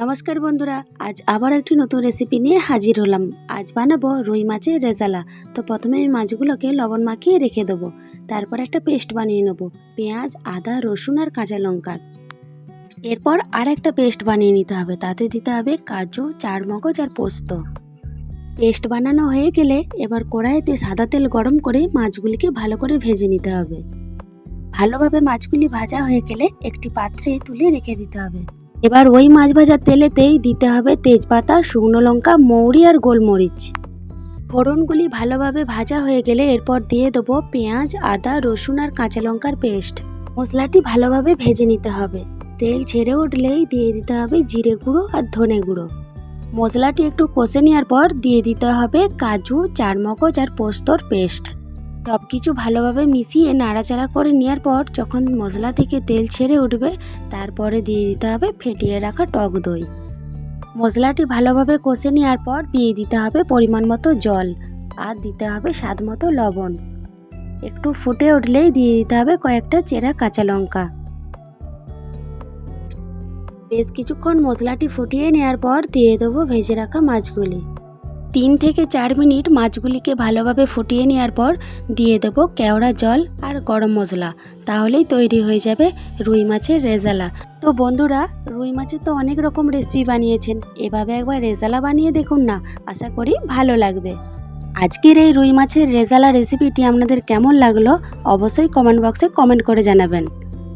নমস্কার বন্ধুরা, আজ আবার একটি নতুন রেসিপি নিয়ে হাজির হলাম। আজ বানাবো রুই মাছের রেজালা। তো প্রথমে আমি মাছগুলোকে লবণ মাখিয়ে রেখে দেবো। তারপর একটা পেস্ট বানিয়ে নেব, পেঁয়াজ, আদা, রসুন আর কাঁচা লঙ্কার এরপর আর একটা পেস্ট বানিয়ে নিতে হবে, তাতে দিতে হবে কাজু, চারমগজ আর পোস্ত। পেস্ট বানানো হয়ে গেলে এবার কড়াইতে সাদা তেল গরম করে মাছগুলিকে ভালো করে ভেজে নিতে হবে। ভালোভাবে মাছগুলি ভাজা হয়ে গেলে একটি পাত্রে তুলে রেখে দিতে হবে। এবার ওই মাছ ভাজার তেলেতেই দিতে হবে তেজপাতা, শুকনো লঙ্কা, মৌরি আর গোলমরিচ। ফোড়নগুলি ভালোভাবে ভাজা হয়ে গেলে এরপর দিয়ে দেবো পেঁয়াজ, আদা, রসুন আর কাঁচা লঙ্কার পেস্ট। মশলাটি ভালোভাবে ভেজে নিতে হবে। তেল ছেড়ে উঠলেই দিয়ে দিতে হবে জিরে গুঁড়ো আর ধনে গুঁড়ো। মশলাটি একটু কষে নেওয়ার পর দিয়ে দিতে হবে কাজু, চারমগজ আর পোস্তর পেস্ট। সব কিছু ভালোভাবে মিশিয়ে নাড়াচাড়া করে নেওয়ার পর যখন মশলা থেকে তেল ছেড়ে উঠবে, তারপরে দিয়ে দিতে হবে ফেটিয়ে রাখা টক দই। মশলাটি ভালোভাবে কষে নেওয়ার পর দিয়ে দিতে হবে পরিমাণ মতো জল আর দিতে হবে স্বাদ মতো লবণ। একটু ফুটে উঠলেই দিয়ে দিতে হবে কয়েকটা চেরা কাঁচা লঙ্কা। বেশ কিছুক্ষণ মশলাটি ফুটিয়ে নেওয়ার পর দিয়ে দেবো ভেজে রাখা মাছগুলি। তিন থেকে চার মিনিট মাছগুলিকে ভালোভাবে ফুটিয়ে নেওয়ার পর দিয়ে দেবো কেওড়া জল আর গরম মশলা। তাহলেই তৈরি হয়ে যাবে রুই মাছের রেজালা। তো বন্ধুরা, রুই মাছের তো অনেক রকম রেসিপি বানিয়েছেন। এভাবে একবার রেজালা বানিয়ে দেখুন না। আশা করি ভালো লাগবে। আজকের এই রুই মাছের রেজালা রেসিপিটি আপনাদের কেমন লাগল অবশ্যই কমেন্ট বক্সে কমেন্ট করে জানাবেন।